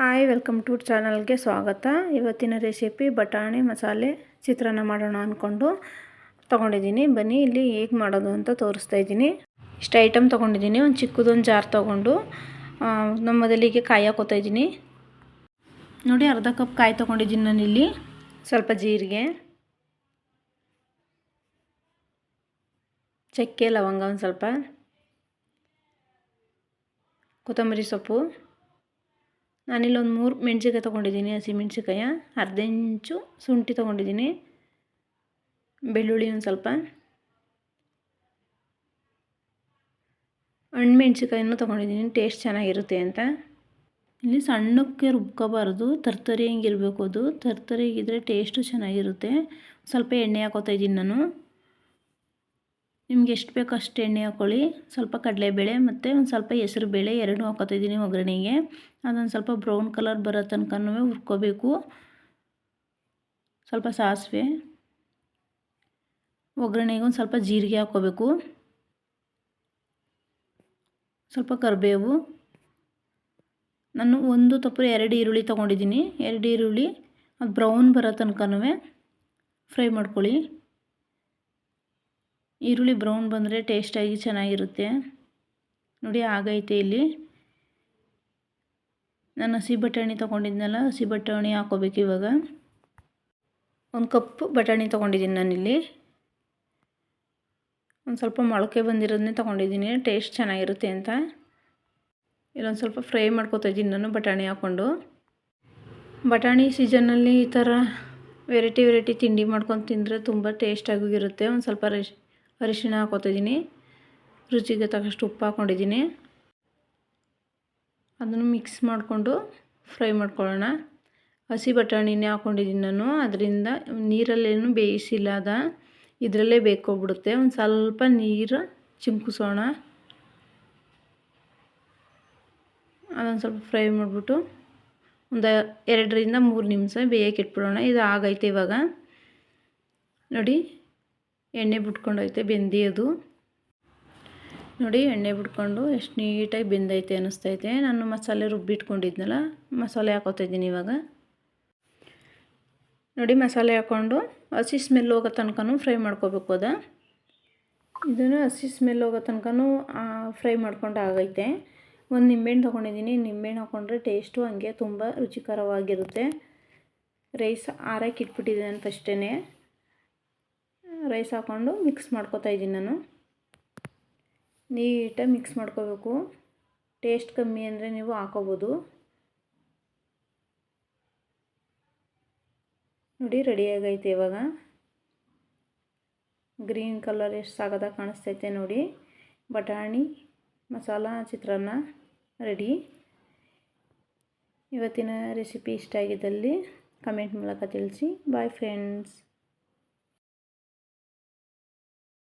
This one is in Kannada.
ಹಾಯ್, ವೆಲ್ಕಮ್ ಟು ಚಾನಲ್ಗೆ ಸ್ವಾಗತ. ಇವತ್ತಿನ ರೆಸಿಪಿ ಬಟಾಣಿ ಮಸಾಲೆ ಚಿತ್ರಾನ್ನ ಮಾಡೋಣ ಅಂದ್ಕೊಂಡು ತೊಗೊಂಡಿದ್ದೀನಿ. ಬನ್ನಿ, ಇಲ್ಲಿ ಹೇಗೆ ಮಾಡೋದು ಅಂತ ತೋರಿಸ್ತಾ ಇದ್ದೀನಿ. ಇಷ್ಟು ಐಟಮ್ ತೊಗೊಂಡಿದ್ದೀನಿ. ಒಂದು ಚಿಕ್ಕದೊಂದು ಜಾರ್ ತೊಗೊಂಡು ನಮ್ಮ ಮೊದಲಿಗೆ ಕಾಯಿ ಹಾಕೋತಾ ಇದ್ದೀನಿ. ನೋಡಿ, ಅರ್ಧ ಕಪ್ ಕಾಯಿ ತೊಗೊಂಡಿದ್ದೀನಿ ಇಲ್ಲಿ ಸ್ವಲ್ಪ ಜೀರಿಗೆ, ಚಕ್ಕೆ, ಲವಂಗ ಒಂದು ಸ್ವಲ್ಪ, ಕೊತ್ತಂಬರಿ ಸೊಪ್ಪು. ನಾನಿಲ್ಲಿ ಒಂದು ಮೂರು ಮೆಣಸಿಕಾಯಿ ತೊಗೊಂಡಿದ್ದೀನಿ, ಹಸಿ ಮೆಣಸಿಕಾಯ ಅರ್ಧ ಇಂಚು ಶುಂಠಿ ತೊಗೊಂಡಿದ್ದೀನಿ, ಬೆಳ್ಳುಳ್ಳಿ ಒಂದು ಸ್ವಲ್ಪ. ಹಣ್ಣು ತೊಗೊಂಡಿದ್ದೀನಿ, ಟೇಸ್ಟ್ ಚೆನ್ನಾಗಿರುತ್ತೆ ಅಂತ. ಇಲ್ಲಿ ಸಣ್ಣಕ್ಕೆ ರುಬ್ಕೋಬಾರ್ದು ತರ್ತರಿ ಹಿಂಗಿರಬೇಕು ಅದು. ತರ್ತರಿಗಿದ್ರೆ ಟೇಸ್ಟು ಚೆನ್ನಾಗಿರುತ್ತೆ. ಸ್ವಲ್ಪ ಎಣ್ಣೆ ಹಾಕೋತಾ ಇದ್ದೀನಿ ನಾನು. ನಿಮ್ಗೆ ಎಷ್ಟು ಬೇಕೋ ಅಷ್ಟು ಎಣ್ಣೆ ಹಾಕ್ಕೊಳ್ಳಿ ಸ್ವಲ್ಪ ಕಡಲೆಬೇಳೆ ಮತ್ತು ಒಂದು ಸ್ವಲ್ಪ ಹೆಸರು ಬೇಳೆ ಎರಡೂ ಹಾಕೋತಿದ್ದೀನಿ ಒಗ್ಗರಣೆಗೆ. ಅದೊಂದು ಸ್ವಲ್ಪ ಬ್ರೌನ್ ಕಲರ್ ಬರೋ ತನಕನೂ ಹುರ್ಕೋಬೇಕು. ಸ್ವಲ್ಪ ಸಾಸಿವೆ. ಒಗ್ಗರಣೆಗೆ ಒಂದು ಸ್ವಲ್ಪ ಜೀರಿಗೆ ಹಾಕ್ಕೋಬೇಕು ಸ್ವಲ್ಪ ಕರಿಬೇವು. ನಾನು ಒಂದು ತಪ್ಪು ಎರಡು ಈರುಳ್ಳಿ ತೊಗೊಂಡಿದ್ದೀನಿ. ಎರಡು ಈರುಳ್ಳಿ ಅದು ಬ್ರೌನ್ ಬರೋ ತನಕನೂ ಫ್ರೈ ಮಾಡ್ಕೊಳ್ಳಿ. ಈರುಳ್ಳಿ ಬ್ರೌನ್ ಬಂದರೆ ಟೇಸ್ಟಾಗಿ ಚೆನ್ನಾಗಿರುತ್ತೆ. ನೋಡಿ, ಆಗೈತೆ ಇಲ್ಲಿ. ನಾನು ಹಸಿ ಬಟಾಣಿ ತೊಗೊಂಡಿದ್ನಲ್ಲ, ಹಸಿ ಬಟಾಣಿ ಹಾಕೋಬೇಕು ಇವಾಗ. ಒಂದು ಕಪ್ ಬಟಾಣಿ ತೊಗೊಂಡಿದ್ದೀನಿ ನಾನಿಲ್ಲಿ ಒಂದು ಸ್ವಲ್ಪ ಮೊಳಕೆ ಬಂದಿರೋದನ್ನೇ ತೊಗೊಂಡಿದ್ದೀನಿ ಟೇಸ್ಟ್ ಚೆನ್ನಾಗಿರುತ್ತೆ ಅಂತ. ಇಲ್ಲೊಂದು ಸ್ವಲ್ಪ ಫ್ರೈ ಮಾಡ್ಕೊತಾ ಇದ್ದೀನಿ ನಾನು ಬಟಾಣಿ ಹಾಕ್ಕೊಂಡು ಬಟಾಣಿ ಸೀಸನ್ನಲ್ಲಿ ಈ ಥರ ವೆರೈಟಿ ವೆರೈಟಿ ತಿಂಡಿ ಮಾಡ್ಕೊಂಡು ತಿಂದರೆ ತುಂಬ ಟೇಸ್ಟಾಗಿರುತ್ತೆ ಒಂದು ಸ್ವಲ್ಪ ರೆಶ್ ಅರಿಶಿಣ ಹಾಕೋತಿದ್ದೀನಿ. ರುಚಿಗೆ ತಕ್ಕಷ್ಟು ಉಪ್ಪು ಹಾಕ್ಕೊಂಡಿದ್ದೀನಿ ಅದನ್ನು ಮಿಕ್ಸ್ ಮಾಡಿಕೊಂಡು ಫ್ರೈ ಮಾಡ್ಕೊಳ್ಳೋಣ. ಹಸಿ ಬಟಾಣಿನೇ ಹಾಕ್ಕೊಂಡಿದ್ದೀನಿ ನಾನು. ಅದರಿಂದ ನೀರಲ್ಲೇನು ಬೇಯಿಸಿಲ್ಲ ಅದ. ಇದರಲ್ಲೇ ಬೇಕೋಗ್ಬಿಡುತ್ತೆ ಒಂದು ಸ್ವಲ್ಪ ನೀರು ಚಿಮ್ಕಿಸೋಣ. ಅದೊಂದು ಸ್ವಲ್ಪ ಫ್ರೈ ಮಾಡಿಬಿಟ್ಟು ಒಂದು ಎರಡರಿಂದ ಮೂರು ನಿಮಿಷ ಬೇಯಕ್ಕೆ ಇಟ್ಬಿಡೋಣ. ಇದು ಆಗೈತೆ ಇವಾಗ. ನೋಡಿ ಎಣ್ಣೆ ಬಿಟ್ಕೊಂಡೈತೆ ಬೆಂದಿಯೋದು ನೋಡಿ, ಎಣ್ಣೆ ಬಿಟ್ಕೊಂಡು ಎಷ್ಟು ನೀಟಾಗಿ ಬೆಂದೈತೆ ಅನ್ನಿಸ್ತೈತೆ. ನಾನು ಮಸಾಲೆ ರುಬ್ಬಿಟ್ಕೊಂಡಿದ್ನಲ್ಲ ಮಸಾಲೆ ಹಾಕೋತಿದ್ದೀನಿ ಇವಾಗ. ನೋಡಿ, ಮಸಾಲೆ ಹಾಕ್ಕೊಂಡು ಹಸಿ ಸ್ಮೆಲ್ ಹೋಗೋ ತನಕನೂ ಫ್ರೈ ಮಾಡ್ಕೋಬೇಕು ಅದ. ಇದನ್ನು ಹಸಿ ಸ್ಮೆಲ್ ಹೋಗೋ ತನಕನೂ ಫ್ರೈ ಮಾಡ್ಕೊಂಡು ಆಗೈತೆ. ಒಂದು ನಿಂಬೆಹಣ್ಣು ತೊಗೊಂಡಿದ್ದೀನಿ. ನಿಂಬೆಹಣ್ಣು ಹಾಕ್ಕೊಂಡ್ರೆ ಟೇಸ್ಟು ಹಂಗೆ ತುಂಬ ರುಚಿಕರವಾಗಿರುತ್ತೆ. ರೈಸ್ ಆರಕ್ಕೆ ಇಟ್ಬಿಟ್ಟಿದ್ದೀನಿ ಫಸ್ಟೇ ರೈಸ್ ಹಾಕ್ಕೊಂಡು ಮಿಕ್ಸ್ ಮಾಡ್ಕೊತಾ ಇದ್ದೀನಿ ನಾನು. ನೀಟಾಗಿ ಮಿಕ್ಸ್ ಮಾಡ್ಕೋಬೇಕು. ಟೇಸ್ಟ್ ಕಮ್ಮಿ ಅಂದರೆ ನೀವು ಹಾಕೋಬೋದು. ನೋಡಿ ರೆಡಿಯಾಗೈತೆ ಇವಾಗ. ಗ್ರೀನ್ ಕಲರ್ ಎಷ್ಟು ಸಾಗದ ಕಾಣಿಸ್ತೈತೆ ನೋಡಿ. ಬಟಾಣಿ, ಮಸಾಲ, ಚಿತ್ರಾನ್ನ ರೆಡಿ. ಇವತ್ತಿನ ರೆಸಿಪಿ ಇಷ್ಟ ಆಗಿದ್ದಲ್ಲಿ ಕಮೆಂಟ್ ಮೂಲಕ ತಿಳಿಸಿ. Bye friends